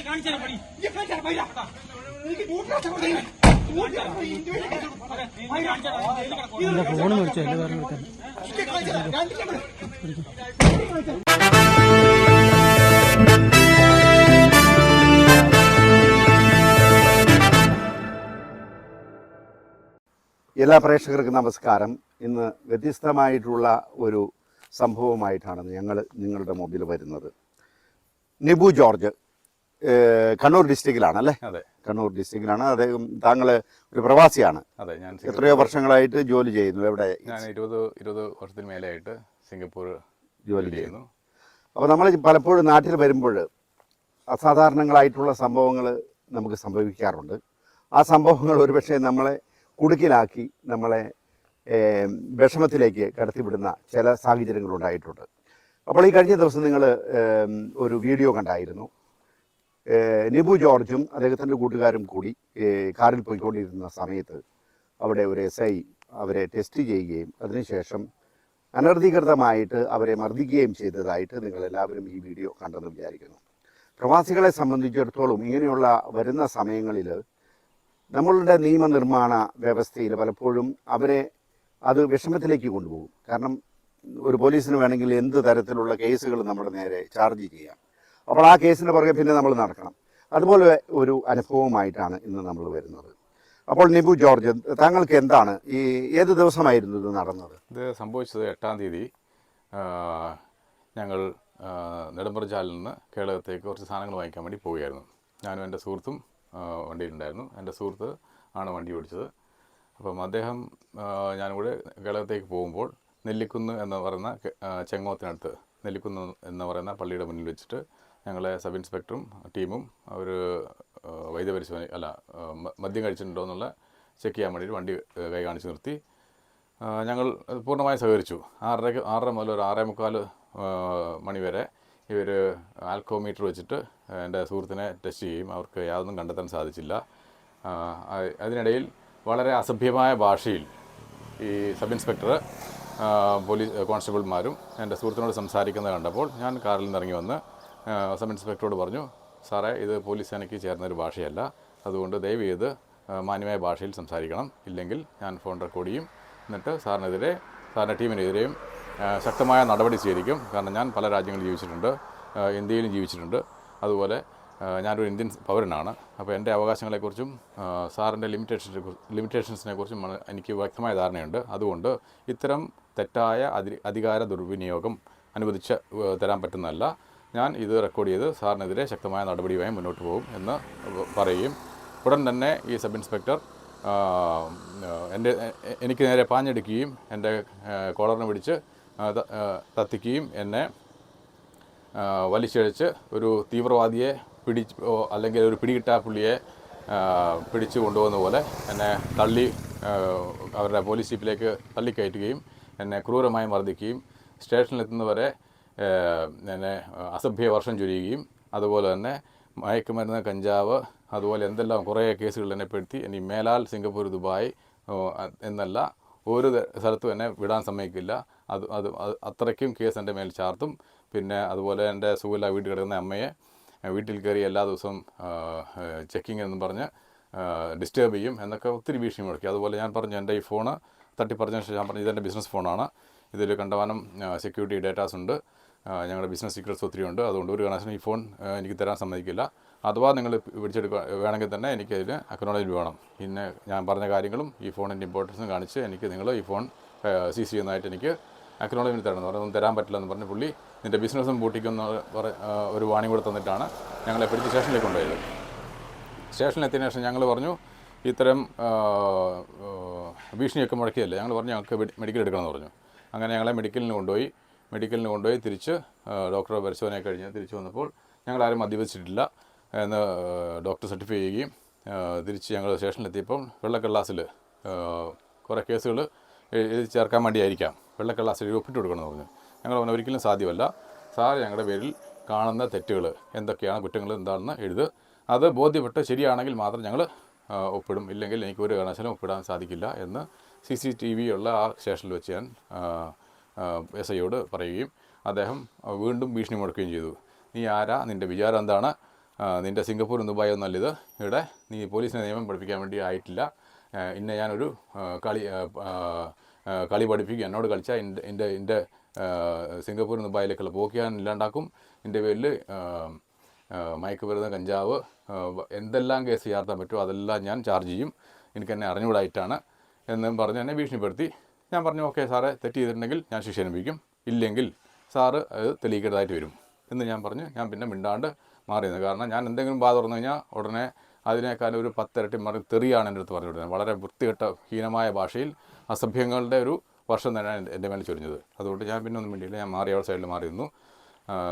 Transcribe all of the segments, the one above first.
കാണിച്ചാൽ പടി കാണിച്ചാൽ പൈസ എനിക്ക് നൂറ്റി ഫോൺ മേടിച്ചു എന്റെ വേറെ എടുക്കാൻ എല്ലാ പ്രേക്ഷകർക്കും നമസ്കാരം. ഇന്ന് വ്യത്യസ്തമായിട്ടുള്ള ഒരു സംഭവമായിട്ടാണ് ഞങ്ങൾ നിങ്ങളുടെ മുമ്പിൽ വരുന്നത്. നിബു ജോർജ് കണ്ണൂർ ഡിസ്ട്രിക്റ്റിലാണ് അല്ലേ? അതെ. കണ്ണൂർ ഡിസ്ട്രിക്റ്റിലാണ്. അദ്ദേഹം താങ്കൾ ഒരു പ്രവാസിയാണ്. അതെ ഞാൻ എത്രയോ വർഷങ്ങളായിട്ട് ജോലി ചെയ്യുന്നു എവിടെ? ഞാൻ ഇരുപത് ഇരുപത് വർഷത്തിന് മേലെയായിട്ട് സിംഗപ്പൂർ ജോലി ചെയ്യുന്നു. അപ്പോൾ നമ്മൾ പലപ്പോഴും നാട്ടിൽ വരുമ്പോൾ അസാധാരണങ്ങളായിട്ടുള്ള സംഭവങ്ങൾ നമുക്ക് സംഭവിക്കാറുണ്ട്. ആ സംഭവങ്ങൾ ഒരുപക്ഷെ നമ്മളെ കുടുക്കിലാക്കി നമ്മളെ വിഷമത്തിലേക്ക് കടത്തിവിടുന്ന ചില സാഹചര്യങ്ങളുണ്ടായിട്ടുണ്ട്. അപ്പോൾ ഈ കഴിഞ്ഞ ദിവസം നിങ്ങൾ ഒരു വീഡിയോ കണ്ടായിരുന്നു. നിബു ജോർജും അദ്ദേഹത്തിന്റെ കൂട്ടുകാരും കൂടി കാറിൽ പോയിക്കൊണ്ടിരുന്ന സമയത്ത് അവിടെ ഒരു എസ് ഐ അവരെ ടെസ്റ്റ് ചെയ്യുകയും അതിനുശേഷം അനധികൃതമായിട്ട് അവരെ മർദ്ദിക്കുകയും ചെയ്തതായിട്ട് നിങ്ങൾ എല്ലാവരും ഈ വീഡിയോ കണ്ടെന്ന് വിചാരിക്കുന്നു. പ്രവാസികളെ സംബന്ധിച്ചിടത്തോളം ഇങ്ങനെയുള്ള വരുന്ന സമയങ്ങളിൽ നമ്മളുടെ നിയമനിർമ്മാണ വ്യവസ്ഥയിൽ പലപ്പോഴും അവരെ അത് വിഷമത്തിലേക്ക് കൊണ്ടുപോകും. കാരണം ഒരു പോലീസിന് വേണമെങ്കിൽ എന്ത് തരത്തിലുള്ള കേസുകൾ നമ്മുടെ നേരെ ചാർജ് ചെയ്യാം. അപ്പോൾ ആ കേസിന് പുറകെ പിന്നെ നമ്മൾ നടക്കണം. അതുപോലെ ഒരു അനുഭവമായിട്ടാണ് ഇന്ന് നമ്മൾ വരുന്നത്. അപ്പോൾ നിബു ജോർജ് താങ്കൾക്ക് എന്താണ് ഈ ഏത് ദിവസമായിരുന്നു ഇത് നടന്നത്? ഇത് സംഭവിച്ചത് എട്ടാം തീയതി. ഞങ്ങൾ നെടുമ്പ്രചാലിൽ നിന്ന് കേരളത്തേക്ക് കുറച്ച് സാധനങ്ങൾ വാങ്ങിക്കാൻ വേണ്ടി പോവുകയായിരുന്നു. ഞാനും എന്റെ സുഹൃത്തും വണ്ടിയിലുണ്ടായിരുന്നു. എന്റെ സുഹൃത്ത് ആണ് വണ്ടി ഓടിച്ചത്. അപ്പം അദ്ദേഹം ഞാനും കൂടെ കേരളത്തേക്ക് പോകുമ്പോൾ നെല്ലിക്കുന്ന് എന്ന് പറയുന്ന ചെങ്ങോത്തിനടുത്ത് നെല്ലിക്കുന്ന് എന്ന് പറയുന്ന പള്ളിയുടെ മുന്നിൽ വെച്ചിട്ട് ഞങ്ങളെ സബ് ഇൻസ്പെക്ടറും ടീമും അവർ വൈദ്യപരിശോധന അല്ല മദ്യം കഴിച്ചിട്ടുണ്ടോ എന്നുള്ള ചെക്ക് ചെയ്യാൻ വേണ്ടി വണ്ടി കൈ കാണിച്ച് നിർത്തി. ഞങ്ങൾ പൂർണമായും സഹകരിച്ചു. ആറരയ്ക്ക് ആറര മുതൽ ഒരു ആറേ മുക്കാൽ മണി വരെ ഇവർ ആൽക്കോമീറ്റർ വെച്ചിട്ട് എന്റെ സുഹൃത്തിനെ ടെസ്റ്റ് ചെയ്യും. അവർക്ക് യാതൊന്നും കണ്ടെത്താൻ സാധിച്ചില്ല. അതിനിടയിൽ വളരെ അസഭ്യമായ ഭാഷയിൽ ഈ സബ് ഇൻസ്പെക്ടർ പോലീസ് കോൺസ്റ്റബിൾമാരും എന്റെ സുഹൃത്തിനോട് സംസാരിക്കുന്നത് കണ്ടപ്പോൾ ഞാൻ കാറിൽ നിന്ന് ഇറങ്ങി വന്ന് സബ് ഇൻസ്പെക്ടറോട് പറഞ്ഞു സാറേ ഇത് പോലീസ് സേനയ്ക്ക് ചേർന്നൊരു ഭാഷയല്ല. അതുകൊണ്ട് ദയവ് ചെയ്ത് മാന്യമായ ഭാഷയിൽ സംസാരിക്കണം. ഇല്ലെങ്കിൽ ഞാൻ ഫോൺ റെക്കോർഡ് ചെയ്യും. എന്നിട്ട് സാറിനെതിരെ സാറിന്റെ ടീമിനെതിരെയും ശക്തമായ നടപടി സ്വീകരിക്കും. കാരണം ഞാൻ പല രാജ്യങ്ങളിൽ ജീവിച്ചിട്ടുണ്ട് ഇന്ത്യയിലും ജീവിച്ചിട്ടുണ്ട്. അതുപോലെ ഞാനൊരു ഇന്ത്യൻ പൗരനാണ്. അപ്പോൾ എന്റെ അവകാശങ്ങളെക്കുറിച്ചും സാറിന്റെ ലിമിറ്റേഷനെ ലിമിറ്റേഷൻസിനെ കുറിച്ചും എനിക്ക് വ്യക്തമായ ധാരണയുണ്ട്. അതുകൊണ്ട് ഇത്തരം തെറ്റായ അധി അധികാര ദുർവിനിയോഗം അനുവദിച്ച് തരാൻ പറ്റുന്നതല്ല. ഞാൻ ഇത് റെക്കോർഡ് ചെയ്ത് സാറിനെതിരെ ശക്തമായ നടപടിയുമായി മുന്നോട്ട് പോകും എന്ന് പറയുകയും ഉടൻ തന്നെ ഈ സബ് ഇൻസ്പെക്ടർ എന്റെ എനിക്ക് നേരെ പാഞ്ഞെടുക്കുകയും എന്റെ കോളറിനെ പിടിച്ച് തത്തിക്കുകയും എന്നെ വലിച്ചഴിച്ച് ഒരു തീവ്രവാദിയെ പിടിച്ച് അല്ലെങ്കിൽ ഒരു പിടികിട്ടാ പുള്ളിയെ പിടിച്ചു കൊണ്ടുപോകുന്ന പോലെ എന്നെ തള്ളി അവരുടെ പോലീസ് ജീപ്പിലേക്ക് തള്ളിക്കയറ്റുകയും എന്നെ ക്രൂരമായി മർദ്ദിക്കുകയും സ്റ്റേഷനിലെത്തുന്നവരെ ആ, എന്നെ അസഭ്യ വർഷം ചൊരിയുകയും അതുപോലെ തന്നെ മയക്കുമരുന്ന് കഞ്ചാവ് അതുപോലെ എന്തെല്ലാം കുറേ കേസുകൾ എന്നെ പെടുത്തി ഇനി മേലാൽ സിംഗപ്പൂർ ദുബായ് എന്നല്ല ഒരു സ്ഥലത്തും എന്നെ വിടാൻ സമ്മതിക്കില്ല. അത് അത് അത് അത്രയ്ക്കും കേസ് എന്റെ മേൽ ചാർത്തും. പിന്നെ അതുപോലെ എന്റെ സുഖമില്ല വീട്ടിൽ കിടക്കുന്ന അമ്മയെ വീട്ടിൽ കയറി എല്ലാ ദിവസവും ചെക്കിങ് എന്ന് പറഞ്ഞ് ഡിസ്റ്റേബ് ചെയ്യും എന്നൊക്കെ ഒത്തിരി ഭീഷണി മുടക്കി അതുപോലെ ഞാൻ പറഞ്ഞു എന്റെ ഈ ഫോണ് തട്ടിപ്പറഞ്ഞ ശേഷം ഞാൻ പറഞ്ഞു ഇതെന്റെ ബിസിനസ് ഫോണാണ്. ഇതിൽ കണ്ടവാനം സെക്യൂരിറ്റി ഡേറ്റാസ് ഉണ്ട് ഞങ്ങളുടെ ബിസിനസ് സീക്രട്സ് ഒത്തിരി ഉണ്ട്. അതുകൊണ്ട് ഒരു കാരണവശാലും ഈ ഫോൺ എനിക്ക് തരാൻ സമ്മതിക്കില്ല. അഥവാ നിങ്ങൾ പിടിച്ചെടുക്കുക വേണമെങ്കിൽ തന്നെ എനിക്ക് അക്നോളജ് വേണം. പിന്നെ ഞാൻ പറഞ്ഞ കാര്യങ്ങളും ഈ ഫോണിന്റെ ഇമ്പോർട്ടൻസും കാണിച്ച് എനിക്ക് നിങ്ങൾ ഈ ഫോൺ സീസ് ചെയ്യുന്നതായിട്ട് എനിക്ക് അക്നോളജ്മെന്റ് തരണം എന്ന് പറഞ്ഞൊന്നും തരാൻ പറ്റില്ല എന്ന് പറഞ്ഞ് പുള്ളി നിന്റെ ബിസിനസ്സും പൂട്ടിക്കുന്ന ഒരു വാണിംഗ് കൂടെ തന്നിട്ടാണ് ഞങ്ങളെ പിടിച്ച് സ്റ്റേഷനിലേക്ക് കൊണ്ടുപോയത്. സ്റ്റേഷനിലെത്തിയതിനു ശേഷം ഞങ്ങൾ പറഞ്ഞു ഇത്തരം ഭീഷണിയൊക്കെ മുഴക്കിയല്ലേ? ഞങ്ങൾ പറഞ്ഞു ഞങ്ങൾക്ക് മെഡിക്കൽ എടുക്കണമെന്ന് പറഞ്ഞു. അങ്ങനെ ഞങ്ങളെ മെഡിക്കലിന് കൊണ്ടുപോയി. മെഡിക്കലിന് കൊണ്ടുപോയി തിരിച്ച് ഡോക്ടറെ പരിശോധന കഴിഞ്ഞ് തിരിച്ച് വന്നപ്പോൾ ഞങ്ങൾ ആരും മദ്യപിച്ചിട്ടില്ല എന്ന് ഡോക്ടർ സർട്ടിഫൈ ചെയ്യുകയും തിരിച്ച് ഞങ്ങൾ സ്റ്റേഷനിലെത്തിയപ്പോൾ വെള്ളക്കള്ളാസിൽ കുറേ കേസുകൾ എഴുതി ചേർക്കാൻ വേണ്ടിയായിരിക്കാം. വെള്ളക്കള്ളാസിൽ ഒപ്പിട്ട് കൊടുക്കണമെന്ന് പറഞ്ഞു. ഞങ്ങൾ അവൻ ഒരിക്കലും സാധ്യമല്ല. സാർ ഞങ്ങളുടെ പേരിൽ കാണുന്ന തെറ്റുകൾ എന്തൊക്കെയാണ് കുറ്റങ്ങൾ എന്താണെന്ന് എഴുത്. അത് ബോധ്യപ്പെട്ട് ശരിയാണെങ്കിൽ മാത്രം ഞങ്ങൾ ഒപ്പിടും. ഇല്ലെങ്കിൽ എനിക്ക് ഒരു കാരണവശാലും ഒപ്പിടാൻ സാധിക്കില്ല എന്ന് സി സി ടി വി ഉള്ള ആ സ്റ്റേഷനിൽ വെച്ച് ഞാൻ എസ് ഐയോട് പറയുകയും അദ്ദേഹം വീണ്ടും ഭീഷണി മുടക്കുകയും ചെയ്തു. നീ ആരാ? നിന്റെ വിചാരം എന്താണ്? നിന്റെ സിംഗപ്പൂർ ദുബായ് നല്ലത് ഇവിടെ നീ പോലീസിനെ നിയമം പഠിപ്പിക്കാൻ വേണ്ടി ആയിട്ടില്ല. ഇന്നെ ഞാനൊരു കളി കളി പഠിപ്പിക്കും. എന്നോട് കളിച്ചാൽ എന്റെ എന്റെ എന്റെ സിംഗപ്പൂർ ദുബായിലേക്കുള്ള പോക്ക് ഞാൻ ഇല്ലാണ്ടാക്കും. എന്റെ പേരിൽ മയക്കുമരുന്ന് കഞ്ചാവ് എന്തെല്ലാം കേസ് ചേർത്താൻ പറ്റുമോ അതെല്ലാം ഞാൻ ചാർജ് ചെയ്യും. എനിക്ക് എന്നെ അറിഞ്ഞുകൂടായിട്ടാണ് എന്നും പറഞ്ഞ് എന്നെ ഭീഷണിപ്പെടുത്തി. ഞാൻ പറഞ്ഞു ഓക്കെ സാറേ തെറ്റ് ചെയ്തിട്ടുണ്ടെങ്കിൽ ഞാൻ ശിക്ഷ അനുഭവിക്കും. ഇല്ലെങ്കിൽ സാറ് അത് തെളിയിക്കേണ്ടതായിട്ട് വരും. എന്ന് ഞാൻ പറഞ്ഞു. ഞാൻ പിന്നെ മിണ്ടാണ്ട് മാറിയത് കാരണം ഞാൻ എന്തെങ്കിലും ബാധ തുറന്നു കഴിഞ്ഞാൽ ഉടനെ അതിനേക്കാൾ ഒരു പത്തിരട്ടി മറി തെറിയാണ് എന്റെ അടുത്ത് പറഞ്ഞു കൊടുത്തത് വളരെ വൃത്തികെട്ട ഹീനമായ ഭാഷയിൽ അസഭ്യങ്ങളുടെ ഒരു വർഷം തന്നെയാണ് എന്റെ- മേലെ ചൊരിഞ്ഞത്. അതുകൊണ്ട് ഞാൻ പിന്നെ ഒന്നും വേണ്ടിയില്ല ഞാൻ മാറി സൈഡിൽ മാറി നിന്നു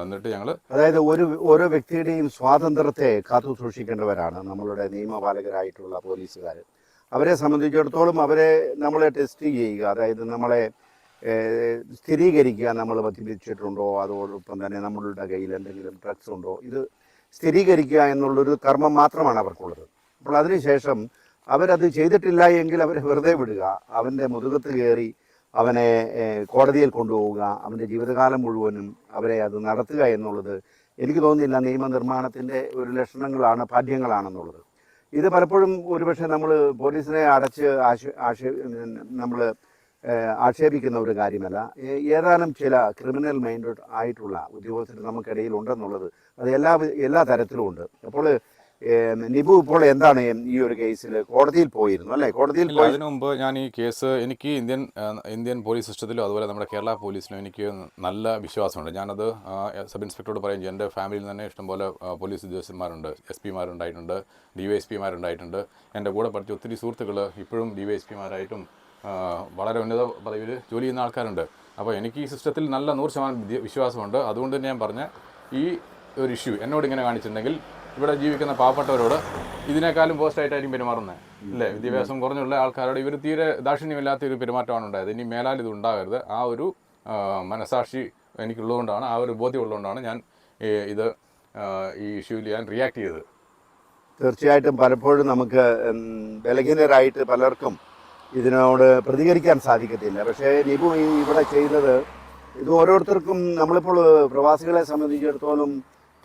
എന്നിട്ട് ഞങ്ങൾ അതായത് ഒരു ഓരോ വ്യക്തിയുടെയും സ്വാതന്ത്ര്യത്തെ കാത്തു സൂക്ഷിക്കേണ്ടവരാണ് നമ്മളുടെ നിയമപാലകരായിട്ടുള്ള പോലീസുകാർ അവരെ സംബന്ധിച്ചിടത്തോളം അവരെ നമ്മളെ ടെസ്റ്റ് ചെയ്യുക. അതായത് നമ്മളെ സ്ഥിരീകരിക്കുക നമ്മൾ മദ്യപിച്ചിട്ടുണ്ടോ അതോടൊപ്പം തന്നെ നമ്മളുടെ കയ്യിൽ എന്തെങ്കിലും ഡ്രഗ്സ് ഉണ്ടോ? ഇത് സ്ഥിരീകരിക്കുക എന്നുള്ളൊരു കർമ്മം മാത്രമാണ് അവർക്കുള്ളത്. അപ്പോൾ അതിനുശേഷം അവരത് ചെയ്തിട്ടില്ല എങ്കിൽ അവരെ വെറുതെ വിടുക. അവന്റെ മുതുകത്ത് കയറി അവനെ കോടതിയിൽ കൊണ്ടുപോവുക. അവന്റെ ജീവിതകാലം മുഴുവനും അവരെ അത് നടത്തുക എന്നുള്ളത് എനിക്ക് തോന്നുന്നില്ല നിയമനിർമ്മാണത്തിന്റെ ഒരു ലക്ഷണങ്ങളാണ് പാഠ്യങ്ങളാണെന്നുള്ളത് ഇത് പലപ്പോഴും ഒരുപക്ഷെ നമ്മൾ പോലീസിനെ അടച്ച് ആശ നമ്മൾ ആക്ഷേപിക്കുന്ന ഒരു കാര്യമല്ല. ഏതാനും ചില ക്രിമിനൽ മൈൻഡ് ആയിട്ടുള്ള ഉദ്യോഗസ്ഥർ നമുക്കിടയിൽ ഉണ്ടെന്നുള്ളത് അത് എല്ലാ എല്ലാ തരത്തിലും ഉണ്ട് അപ്പോൾ നിബു ഇപ്പോൾ എന്താണ് ഈ ഒരു കേസിൽ കോടതിയിൽ പോയിരുന്നു അല്ലേ? കോടതിയിൽ അതിനു മുമ്പ് ഞാൻ ഈ കേസ് എനിക്ക് ഇന്ത്യൻ ഇന്ത്യൻ പോലീസ് സിസ്റ്റത്തിലും അതുപോലെ നമ്മുടെ കേരള പോലീസിലും എനിക്ക് നല്ല വിശ്വാസമുണ്ട്. ഞാനത് സബ് ഇൻസ്പെക്ടറോട് പറയും. എന്റെ ഫാമിലിയിൽ തന്നെ ഇഷ്ടംപോലെ പോലീസ് ഉദ്യോഗസ്ഥന്മാരുണ്ട്. എസ് പിമാരുണ്ടായിട്ടുണ്ട് ഡി വൈ എസ് പിമാരുണ്ടായിട്ടുണ്ട്. എന്റെ കൂടെ പഠിച്ച ഒത്തിരി സുഹൃത്തുക്കൾ ഇപ്പോഴും ഡി വൈ എസ് പിമാരായിട്ടും വളരെ ഉന്നത പദവിയിൽ ജോലി ചെയ്യുന്ന ആൾക്കാരുണ്ട്. അപ്പോൾ എനിക്ക് ഈ സിസ്റ്റത്തിൽ നല്ല നൂറ് ശതമാനം വിശ്വാസമുണ്ട്. അതുകൊണ്ട് തന്നെ ഞാൻ പറഞ്ഞ ഈ ഒരു ഇഷ്യൂ എന്നോട് ഇങ്ങനെ കാണിച്ചിട്ടുണ്ടെങ്കിൽ ഇവിടെ ജീവിക്കുന്ന പാവപ്പെട്ടവരോട് ഇതിനേക്കാളും പോസ്റ്റായിട്ടായിരിക്കും പെരുമാറുന്നത്. അല്ലേ? വിദ്യാഭ്യാസം കുറഞ്ഞുള്ള ആൾക്കാരോട് ഇവർ തീരെ ദാക്ഷിണ്യമില്ലാത്ത ഒരു പെരുമാറ്റമാണ് ഉണ്ടായത്. ഇനി മേലാൽ ഇത് ഉണ്ടാകരുത് ആ ഒരു മനസാക്ഷി എനിക്കുള്ളതുകൊണ്ടാണ് ആ ഒരു ബോധ്യം ഉള്ളതുകൊണ്ടാണ് ഞാൻ ഇത് ഈ ഇഷ്യൂവിൽ ഞാൻ റിയാക്ട് ചെയ്തത്. തീർച്ചയായിട്ടും പലപ്പോഴും നമുക്ക് ബലഹീനരായിട്ട് പലർക്കും ഇതിനോട് പ്രതികരിക്കാൻ സാധിക്കത്തില്ല. പക്ഷേ നിപു ഇവിടെ ചെയ്യുന്നത് ഇത് ഓരോരുത്തർക്കും നമ്മളിപ്പോൾ പ്രവാസികളെ സംബന്ധിച്ചിടത്തോളം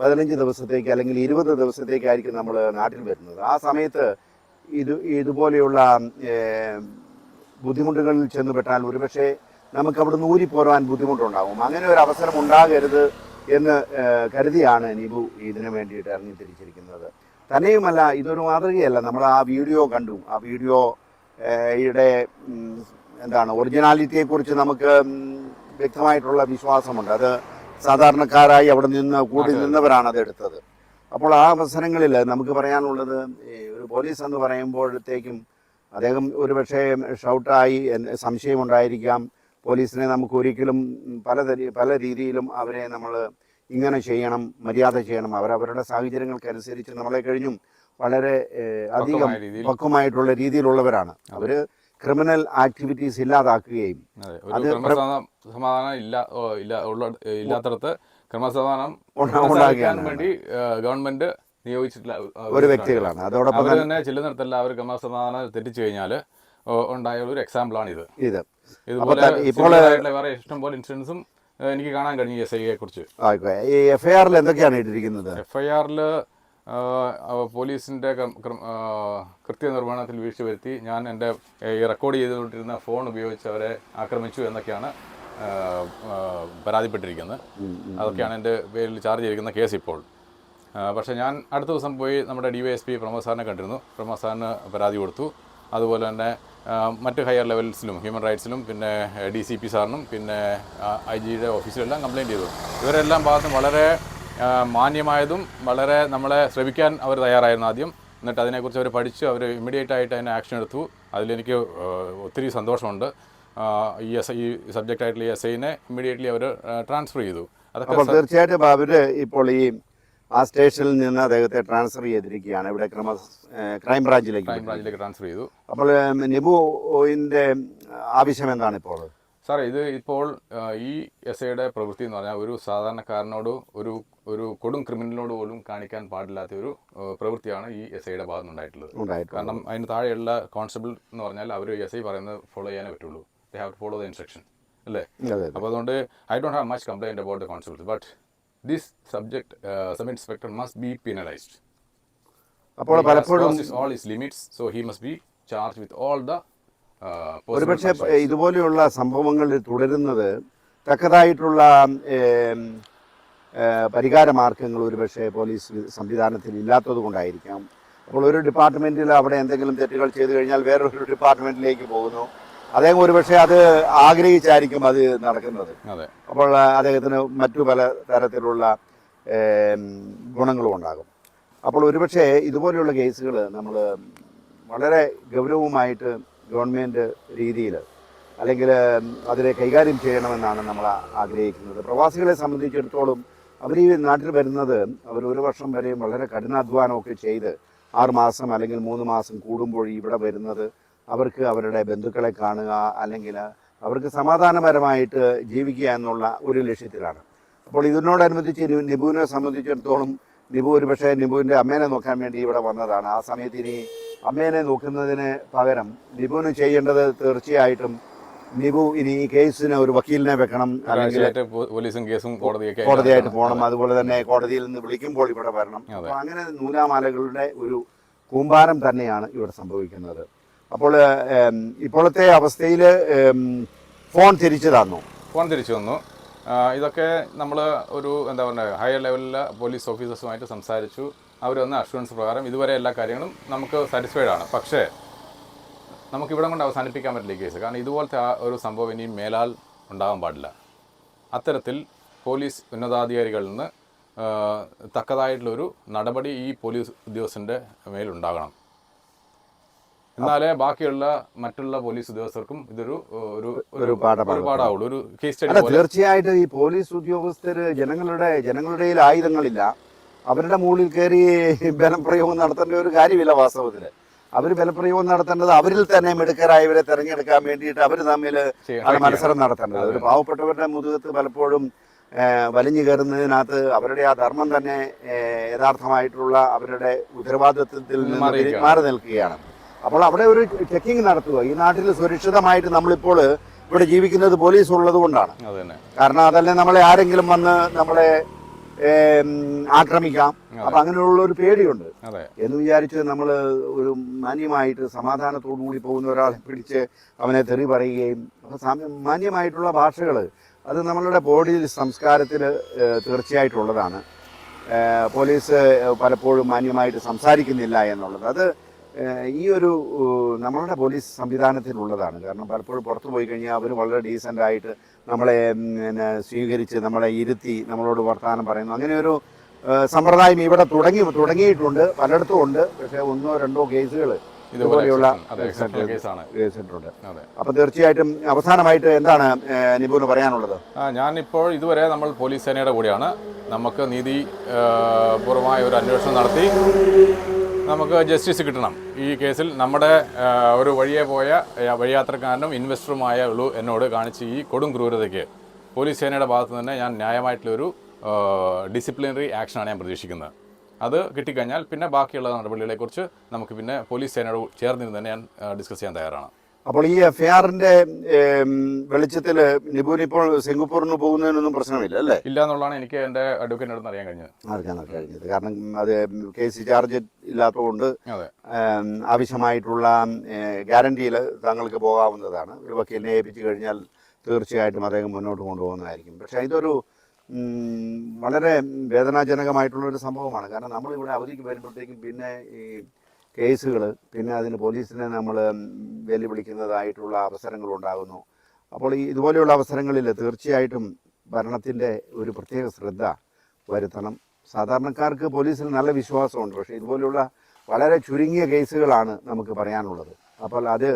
പതിനഞ്ച് ദിവസത്തേക്ക് അല്ലെങ്കിൽ ഇരുപത് ദിവസത്തേക്കായിരിക്കും നമ്മൾ നാട്ടിൽ വരുന്നത്. ആ സമയത്ത് ഇത് ഇതുപോലെയുള്ള ബുദ്ധിമുട്ടുകളിൽ ചെന്നുപെട്ടാൽ ഒരുപക്ഷെ നമുക്ക് അവിടെ നിന്ന് ഊരിപ്പോരാൻ ബുദ്ധിമുട്ടുണ്ടാകും അങ്ങനെ ഒരു അവസരം ഉണ്ടാകരുത് എന്ന് കരുതിയാണ് നിബു ഇതിനു വേണ്ടിയിട്ട് ഇറങ്ങി തിരിച്ചിരിക്കുന്നത് തന്നെയുമല്ല ഇതൊരു മാതൃകയല്ല. നമ്മൾ ആ വീഡിയോ കണ്ടു. ആ വീഡിയോ യുടെ എന്താണ് ഒറിജിനാലിറ്റിയെക്കുറിച്ച് നമുക്ക് വ്യക്തമായിട്ടുള്ള വിശ്വാസമുണ്ട്. അത് സാധാരണക്കാരായി അവിടെ നിന്ന് കൂടി നിന്നവരാണ് അത് എടുത്തത്. അപ്പോൾ ആ അവസരങ്ങളിൽ നമുക്ക് പറയാനുള്ളത് ഒരു പോലീസ് എന്ന് പറയുമ്പോഴത്തേക്കും അദ്ദേഹം ഒരുപക്ഷെ ഷൗട്ടായി സംശയമുണ്ടായിരിക്കാം. പോലീസിനെ നമുക്ക് ഒരിക്കലും പല പല രീതിയിലും അവരെ നമ്മൾ ഇങ്ങനെ ചെയ്യണം മര്യാദ ചെയ്യണം. അവരവരുടെ സാഹചര്യങ്ങൾക്കനുസരിച്ച് നമ്മളെ കഴിഞ്ഞും വളരെ അധികം പക്കമായിട്ടുള്ള പക്വമായിട്ടുള്ള രീതിയിലുള്ളവരാണ്. അവർ ക്രിമിനൽ ആക്ടിവിറ്റീസ് ഇല്ലാതാക്കുകയും അതെ സമാധാനം ഇല്ല ഇല്ല ഇല്ലാത്തടത്ത് ക്രമസമാധാനം ഉണ്ടാ- വേണ്ടി ഗവൺമെന്റ് നിയോഗിച്ചിട്ടുള്ള ഒരു വ്യക്തികളാണ്. അതോടൊപ്പം തന്നെ ചെല്ലുന്നിടത്തല്ല അവർ ക്രമസമാധാനം തെറ്റിച്ചു കഴിഞ്ഞാൽ ഉണ്ടായ ഒരു എക്സാമ്പിൾ ആണ് ഇത്. ഇത്. ഇതുപോലെ ഇപ്പോൾ- വേറെ ഇഷ്ടംപോലെ ഇൻസിഡൻസും എനിക്ക് കാണാൻ കഴിഞ്ഞു എസ് ഐയെ കുറിച്ച്. ഈ എഫ് ഐ ആറിൽ എന്തൊക്കെയാണ് ഇട്ടിരിക്കുന്നത് എഫ് ഐ ആറിൽ പോലീസിന്റെ കൃത്യനിർവഹണത്തിൽ വീഴ്ച വരുത്തി ഞാൻ എന്റെ ഈ റെക്കോർഡ് ചെയ്തുകൊണ്ടിരുന്ന ഫോൺ ഉപയോഗിച്ച് അവരെ ആക്രമിച്ചു എന്നൊക്കെയാണ് പരാതിപ്പെട്ടിരിക്കുന്നത്. അതൊക്കെയാണ് എന്റെ പേരിൽ ചാർജ് ചെയ്തിരിക്കുന്ന കേസ് ഇപ്പോൾ. പക്ഷേ ഞാൻ അടുത്ത ദിവസം പോയി നമ്മുടെ D Y S P Pramod സാറിനെ കണ്ടിരുന്നു. പ്രമോദ് സാറിന് പരാതി കൊടുത്തു. അതുപോലെ തന്നെ മറ്റ് ഹയർ ലെവൽസിലും ഹ്യൂമൻ റൈറ്റ്സിലും പിന്നെ ഡി സി പി സാറിനും പിന്നെ ഐ ജിയുടെ ഓഫീസിലെല്ലാം കംപ്ലയിന്റ് ചെയ്തു. ഇവരെല്ലാം ഭാഗത്തും വളരെ മാന്യമായതും വളരെ നമ്മളെ ശ്രമിക്കാൻ അവർ തയ്യാറായിരുന്നു ആദ്യം. എന്നിട്ട് അതിനെക്കുറിച്ച് അവർ പഠിച്ചു അവർ ഇമ്മീഡിയറ്റ് ആയിട്ട് അതിനെ ആക്ഷൻ എടുത്തു. അതിലെനിക്ക് ഒത്തിരി സന്തോഷമുണ്ട്. ഈ എസ് ഈ സബ്ജക്റ്റ് ആയിട്ടുള്ള ഈ എസ് ഐനെ ഇമ്മീഡിയറ്റ്ലി അവർ ട്രാൻസ്ഫർ ചെയ്തു. അതൊക്കെ അപ്പോൾ തീർച്ചയായിട്ടും അവർ ഇപ്പോൾ ഈ ആ സ്റ്റേഷനിൽ നിന്ന് അദ്ദേഹത്തെ ട്രാൻസ്ഫർ ചെയ്തിരിക്കുകയാണ്. ഇവിടെ ക്രമ ക്രൈം ബ്രാഞ്ചിലേക്ക് ക്രൈം ബ്രാഞ്ചിലേക്ക് ട്രാൻസ്ഫർ ചെയ്തു. അപ്പോൾ നിബുവിന്റെ ആവശ്യം എന്താണ് ഇപ്പോൾ? സാറേ ഇത് ഇപ്പോൾ ഈ എസ് ഐയുടെ പ്രവൃത്തി എന്ന് പറഞ്ഞാൽ ഒരു സാധാരണക്കാരനോട് ഒരു ഒരു കൊടും ക്രിമിനലിനോട് പോലും കാണിക്കാൻ പാടില്ലാത്ത ഒരു പ്രവൃത്തിയാണ് ഈ എസ് ഐയുടെ ഭാഗത്ത് നിന്നുണ്ടായിട്ടുള്ളത്. കാരണം അതിന് താഴെയുള്ള കോൺസ്റ്റബിൾ എന്ന് പറഞ്ഞാൽ അവർ എസ് ഐ പറയുന്നത് ഫോളോ ചെയ്യാനേ പറ്റുള്ളൂ. They have to follow the instruction അല്ലേ? അപ്പോൾ അതുകൊണ്ട് I don't have much complaint about the constables but this subject sub inspector must be penalised അപ്പോൾ പലപ്പോഴും all is limits so he must be charge with all the ഒരുപക്ഷെ ഇതുപോലെയുള്ള സംഭവങ്ങൾ തുടരുന്നത് തക്കതായിട്ടുള്ള പരിഹാര മാർഗങ്ങൾ ഒരുപക്ഷെ പോലീസ് സംവിധാനത്തിൽ ഇല്ലാത്തത് കൊണ്ടായിരിക്കാം. അപ്പോൾ ഒരു ഡിപ്പാർട്ട്മെന്റിൽ അവിടെ എന്തെങ്കിലും തെറ്റുകൾ ചെയ്തു കഴിഞ്ഞാൽ വേറൊരു ഡിപ്പാർട്ട്മെന്റിലേക്ക് പോകുന്നു. അദ്ദേഹം ഒരുപക്ഷെ അത് ആഗ്രഹിച്ചായിരിക്കും അത് നടക്കുന്നത്. അപ്പോൾ അദ്ദേഹത്തിന് മറ്റു പല തരത്തിലുള്ള ഗുണങ്ങളും ഉണ്ടാകും. അപ്പോൾ ഒരുപക്ഷെ ഇതുപോലെയുള്ള കേസുകൾ നമ്മൾ വളരെ ഗൗരവമായിട്ട് ഗവൺമെന്റ് രീതിയിൽ അല്ലെങ്കിൽ അതിനെ കൈകാര്യം ചെയ്യണമെന്നാണ് നമ്മൾ ആഗ്രഹിക്കുന്നത്. പ്രവാസികളെ സംബന്ധിച്ചിടത്തോളം അവർ ഈ നാട്ടിൽ വരുന്നത് അവർ ഒരു വർഷം വരെയും വളരെ കഠിനാധ്വാനമൊക്കെ ചെയ്ത് ആറുമാസം അല്ലെങ്കിൽ മൂന്ന് മാസം കൂടുമ്പോൾ ഇവിടെ വരുന്നത് അവർക്ക് അവരുടെ ബന്ധുക്കളെ കാണുക അല്ലെങ്കിൽ അവർക്ക് സമാധാനപരമായിട്ട് ജീവിക്കുക എന്നുള്ള ഒരു ലക്ഷ്യത്തിലാണ്. അപ്പോൾ ഇതിനോടനുബന്ധിച്ച് നിപുവിനെ സംബന്ധിച്ചിടത്തോളം നിപു ഒരു പക്ഷേ നിപുവിന്റെ അമ്മേനെ നോക്കാൻ വേണ്ടി ഇവിടെ വന്നതാണ്. ആ സമയത്ത് ഇനി അമ്മേനെ നോക്കുന്നതിന് പകരം നിപുവിന് ചെയ്യേണ്ടത് തീർച്ചയായിട്ടും നിപു ഇനി ഈ കേസിന് ഒരു വക്കീലിനെ വെക്കണം അല്ലെങ്കിൽ പോലീസും കേസും കോടതിയൊക്കെ കോടതിയായിട്ട് പോകണം. അതുപോലെ തന്നെ കോടതിയിൽ നിന്ന് വിളിക്കുമ്പോൾ ഇവിടെ വരണം. അപ്പൊ അപ്പോൾ അങ്ങനെ നൂലാമാലകളുടെ ഒരു കൂമ്പാരം തന്നെയാണ് ഇവിടെ സംഭവിക്കുന്നത്. അപ്പോൾ ഇപ്പോഴത്തെ അവസ്ഥയിൽ ഫോൺ തിരിച്ചു തന്നു. ഫോൺ തിരിച്ചു തന്നു. ഇതൊക്കെ നമ്മൾ ഒരു എന്താ പറയുക ഹയർ ലെവലിലെ പോലീസ് ഓഫീസേഴ്സുമായിട്ട് സംസാരിച്ചു. അവർ വന്ന അഷുറൻസ് പ്രകാരം ഇതുവരെ എല്ലാ കാര്യങ്ങളും നമുക്ക് സാറ്റിസ്ഫൈഡ് ആണ്. പക്ഷേ നമുക്ക് ഇവിടെ കൊണ്ട് അവസാനിപ്പിക്കാൻ പറ്റില്ല ഈ കേസ് കാരണം ഇതുപോലത്തെ ആ ഒരു സംഭവം ഇനിയും മേലാൽ ഉണ്ടാകാൻ പാടില്ല. അത്തരത്തിൽ പോലീസ് ഉന്നതാധികാരികളിൽ നിന്ന് തക്കതായിട്ടുള്ളൊരു നടപടി ഈ പോലീസ് ഉദ്യോഗസ്ഥന്റെ മേലുണ്ടാകണം എന്നാലേ ബാക്കിയുള്ള മറ്റുള്ള പോലീസ് ഉദ്യോഗസ്ഥർക്കും ഇതൊരു ഒരു ഒരു പാഠമാണ്. ഒരു കേസ് സ്റ്റഡി തീർച്ചയായിട്ടും ഈ പോലീസ് ഉദ്യോഗസ്ഥര് ജനങ്ങളുടെ ജനങ്ങളുടെ ആയുധങ്ങളില്ല. അവരുടെ മുകളിൽ കയറി ബലപ്രയോഗം നടത്തേണ്ട ഒരു കാര്യമില്ല വാസ്തവത്തിൽ അവർ ബലപ്രയോഗം നടത്തേണ്ടത് അവരിൽ തന്നെ മിടുക്കരായവരെ തെരഞ്ഞെടുക്കാൻ വേണ്ടിയിട്ട് അവർ തമ്മിൽ. മത്സരം നടത്തേണ്ടത്. ഒരു പാവപ്പെട്ടവരുടെ മുതുകത്ത് പലപ്പോഴും വലിഞ്ഞു കയറുന്നതിനകത്ത് അവരുടെ ആ ധർമ്മം തന്നെ യഥാർത്ഥമായിട്ടുള്ള അവരുടെ ഉത്തരവാദിത്വത്തിൽ നിന്ന് മാറി നിൽക്കുകയാണ്. അപ്പോൾ അവിടെ ഒരു ചെക്കിംഗ് നടത്തുക. ഈ നാട്ടിൽ സുരക്ഷിതമായിട്ട് നമ്മളിപ്പോൾ ഇവിടെ ജീവിക്കുന്നത് പോലീസ് ഉള്ളത് കൊണ്ടാണ് കാരണം അതല്ലേ നമ്മളെ ആരെങ്കിലും വന്ന് നമ്മളെ ആക്രമിക്കാം. അപ്പൊ അങ്ങനെയുള്ള ഒരു പേടിയുണ്ട് എന്ന് വിചാരിച്ച് നമ്മൾ ഒരു മാന്യമായിട്ട് സമാധാനത്തോടു കൂടി പോകുന്ന ഒരാളെ പിടിച്ച് അവനെ തെറി പറയുകയും അപ്പൊ മാന്യമായിട്ടുള്ള ഭാഷകൾ അത് നമ്മളുടെ ബോഡി സംസ്കാരത്തിൽ തീർച്ചയായിട്ടുള്ളതാണ്. പോലീസ് പലപ്പോഴും മാന്യമായിട്ട് സംസാരിക്കുന്നില്ല എന്നുള്ളത്. അത് ഈ ഒരു നമ്മളുടെ പോലീസ് സംവിധാനത്തിലുള്ളതാണ്. കാരണം പലപ്പോഴും പുറത്തു പോയി കഴിഞ്ഞാൽ അവർ വളരെ ഡീസന്റ് ആയിട്ട് നമ്മളെ പിന്നെ സ്വീകരിച്ച് നമ്മളെ ഇരുത്തി നമ്മളോട് വർത്തമാനം പറയുന്നു. അങ്ങനെ ഒരു സമ്പ്രദായം ഇവിടെ തുടങ്ങി തുടങ്ങിയിട്ടുണ്ട്. പലയിടത്തും ഉണ്ട്. പക്ഷേ ഒന്നോ രണ്ടോ കേസുകൾ ഇതുപോലെ ഇതുപോലെയുള്ള കേസിട്ടുണ്ട്. അപ്പൊ തീർച്ചയായിട്ടും അവസാനമായിട്ട് എന്താണ് നിപുന് പറയാനുള്ളത്? ആ ഞാനിപ്പോൾ ഇതുവരെ നമ്മൾ പോലീസ് സേനയുടെ കൂടെയാണ്. നമുക്ക് നീതി പൂർവമായ ഒരു അന്വേഷണം നടത്തി. നമുക്ക് ജസ്റ്റിസ് കിട്ടണം. ഈ കേസിൽ നമ്മുടെ ഒരു വഴിയെ പോയ വഴിയാത്രക്കാരനും ഇൻവെസ്റ്ററുമായ ഉള്ളൂ എന്നോട് കാണിച്ച ഈ കൊടും ക്രൂരതയ്ക്ക് പോലീസ് സേനയുടെ ഭാഗത്ത് നിന്ന് ഞാൻ ന്യായമായിട്ടുള്ളൊരു ഡിസിപ്ലിനറി ആക്ഷനാണ് ഞാൻ പ്രതീക്ഷിക്കുന്നത്. അത് കിട്ടിക്കഴിഞ്ഞാൽ പിന്നെ ബാക്കിയുള്ള നടപടികളെക്കുറിച്ച് നമുക്ക് പിന്നെ പോലീസ് സേനയോട് ചേർന്നിരുന്ന് തന്നെ ഞാൻ ഡിസ്കസ് ചെയ്യാൻ തയ്യാറാണ്. അപ്പോൾ ഈ എഫ് ആറിന്റെ വെളിച്ചത്തിൽ നിപുൻ ഇപ്പോൾ സിംഗപ്പൂരിന് പോകുന്നതിനൊന്നും പ്രശ്നമില്ല അല്ലേ? ഇല്ല എന്നുള്ളതാണ് എനിക്ക് എന്റെ അഡ്വക്കേറ്റ് അറിയാൻ കഴിഞ്ഞത്. അറിയാൻ കഴിഞ്ഞത് കാരണം അത് കേസ് ചാർജ് ഇല്ലാത്തതുകൊണ്ട് ആവശ്യമായിട്ടുള്ള ഗ്യാരണ്ടിയിൽ താങ്കൾക്ക് പോകാവുന്നതാണ്. ഒരു വക്കീലിനെ ഏൽപ്പിച്ചു കഴിഞ്ഞാൽ തീർച്ചയായിട്ടും അദ്ദേഹം മുന്നോട്ട് കൊണ്ടുപോകുന്നതായിരിക്കും. പക്ഷേ ഇതൊരു വളരെ വേദനാജനകമായിട്ടുള്ള ഒരു സംഭവമാണ്. കാരണം നമ്മളിവിടെ അവധിക്ക് വരുമ്പോഴത്തേക്കും പിന്നെ ഈ കേസുകൾ പിന്നെ അതിന് പോലീസിനെ നമ്മൾ വെല്ലുവിളിക്കുന്നതായിട്ടുള്ള അവസരങ്ങൾ ഉണ്ടാകുന്നു അപ്പോൾ ഈ ഇതുപോലെയുള്ള അവസരങ്ങളിൽ തീർച്ചയായിട്ടും ഭരണത്തിന്റെ ഒരു പ്രത്യേക ശ്രദ്ധ വരുത്തണം. സാധാരണക്കാർക്ക് പോലീസിൽ നല്ല വിശ്വാസമുണ്ട്. പക്ഷേ ഇതുപോലെയുള്ള വളരെ ചുരുങ്ങിയ കേസുകളാണ് നമുക്ക് പറയാനുള്ളത്. അപ്പോൾ അത്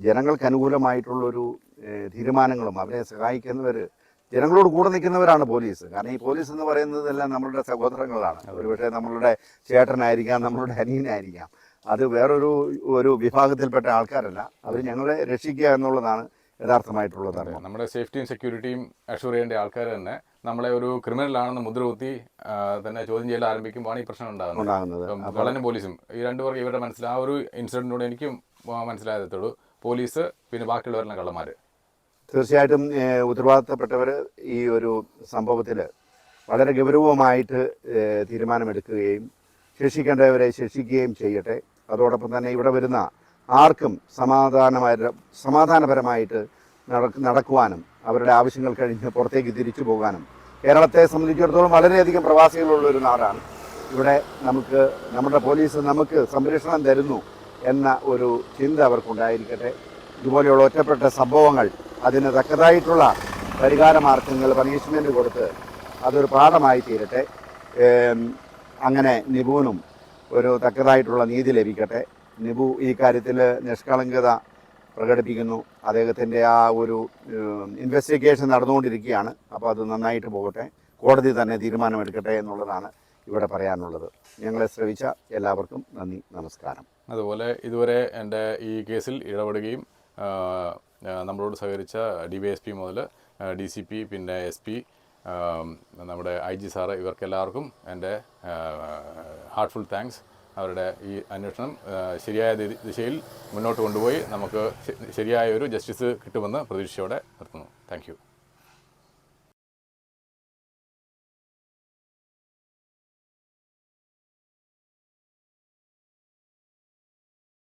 ജനങ്ങൾക്ക് അനുകൂലമായിട്ടുള്ളൊരു തീരുമാനങ്ങളും അവരെ സഹായിക്കുന്നവർ ജനങ്ങളോട് കൂടെ നിൽക്കുന്നവരാണ് പോലീസ്. കാരണം ഈ പോലീസ് എന്ന് പറയുന്നതെല്ലാം നമ്മളുടെ സഹോദരങ്ങളാണ്. ഒരുപക്ഷെ നമ്മളുടെ ചേട്ടനായിരിക്കാം നമ്മളുടെ അനിയനായിരിക്കാം. അത് വേറൊരു ഒരു വിഭാഗത്തിൽപ്പെട്ട ആൾക്കാരല്ല. അവർ ഞങ്ങളെ രക്ഷിക്കുക എന്നുള്ളതാണ് യഥാർത്ഥമായിട്ടുള്ള ധർമ്മം. നമ്മുടെ സേഫ്റ്റിയും സെക്യൂരിറ്റിയും അഷുർ ചെയ്യേണ്ട ആൾക്കാർ തന്നെ നമ്മളെ ഒരു ക്രിമിനൽ ആണെന്ന് മുദ്രകുത്തി തന്നെ ചോദ്യം ചെയ്യാൻ ആരംഭിക്കുമ്പോഴാണ് ഈ പ്രശ്നം ഉണ്ടാകുന്നത്. കള്ളനും പോലീസും ഈ രണ്ടുപേർക്ക് ഇവരുടെ മനസ്സിൽ ആ ഒരു ഇൻസിഡന്റിനോട് എനിക്കും മനസ്സിലായതത്തുള്ളൂ പോലീസ് പിന്നെ ബാക്കിയുള്ളവരെല്ലാം കള്ളന്മാർ തീർച്ചയായിട്ടും ഉത്തരവാദിത്തപ്പെട്ടവർ ഈ ഒരു സംഭവത്തിൽ വളരെ ഗൗരവമായിട്ട് തീരുമാനമെടുക്കുകയും ശിക്ഷിക്കേണ്ടവരെ ശിക്ഷിക്കുകയും ചെയ്യട്ടെ. അതോടൊപ്പം തന്നെ ഇവിടെ വരുന്ന ആർക്കും സമാധാനമായ സമാധാനപരമായിട്ട് നടക്ക് നടക്കുവാനും അവരുടെ ആവശ്യങ്ങൾ കഴിഞ്ഞ് പുറത്തേക്ക് തിരിച്ചു പോകാനും കേരളത്തെ സംബന്ധിച്ചിടത്തോളം വളരെയധികം പ്രവാസികളുള്ള ഒരു നാടാണ്. ഇവിടെ നമുക്ക് നമ്മുടെ പോലീസ് നമുക്ക് സംരക്ഷണം തരുന്നു എന്ന ഒരു ചിന്ത അവർക്കുണ്ടായിരിക്കട്ടെ. ഇതുപോലെയുള്ള ഒറ്റപ്പെട്ട സംഭവങ്ങൾ അതിന് തക്കതായിട്ടുള്ള പരിഹാര മാർഗങ്ങൾ പണിഷ്മെന്റ് കൊടുത്ത് അതൊരു പാഠമായി തീരട്ടെ അങ്ങനെ നിപുവിനും ഒരു തക്കതായിട്ടുള്ള നീതി ലഭിക്കട്ടെ. നിബു ഈ കാര്യത്തിൽ നിഷ്കളങ്കത പ്രകടിപ്പിക്കുന്നു. അദ്ദേഹത്തിന്റെ ആ ഒരു ഇൻവെസ്റ്റിഗേഷൻ നടന്നുകൊണ്ടിരിക്കുകയാണ്. അപ്പോൾ അത് നന്നായിട്ട് പോകട്ടെ. കോടതി തന്നെ തീരുമാനമെടുക്കട്ടെ എന്നുള്ളതാണ് ഇവിടെ പറയാനുള്ളത്. ഞങ്ങളെ ശ്രവിച്ച എല്ലാവർക്കും നന്ദി നമസ്കാരം. അതുപോലെ ഇതുവരെ എന്റെ ഈ കേസിൽ ഇടപെടുകയും നമ്മളോട് സഹകരിച്ച ഡി വൈ എസ് പി മുതൽ ഡി സി പി പിന്നെ എസ് പി നമ്മുടെ ഐ ജി സാറ് ഇവർക്കെല്ലാവർക്കും എന്റെ ഹാർട്ട്ഫുൾ താങ്ക്സ് അവരുടെ ഈ അന്വേഷണം ശരിയായ ദിശയിൽ മുന്നോട്ട് കൊണ്ടുപോയി നമുക്ക് ശരിയായ ഒരു ജസ്റ്റിസ് കിട്ടുമെന്ന് പ്രതീക്ഷയോടെ നിർത്തുന്നു. താങ്ക്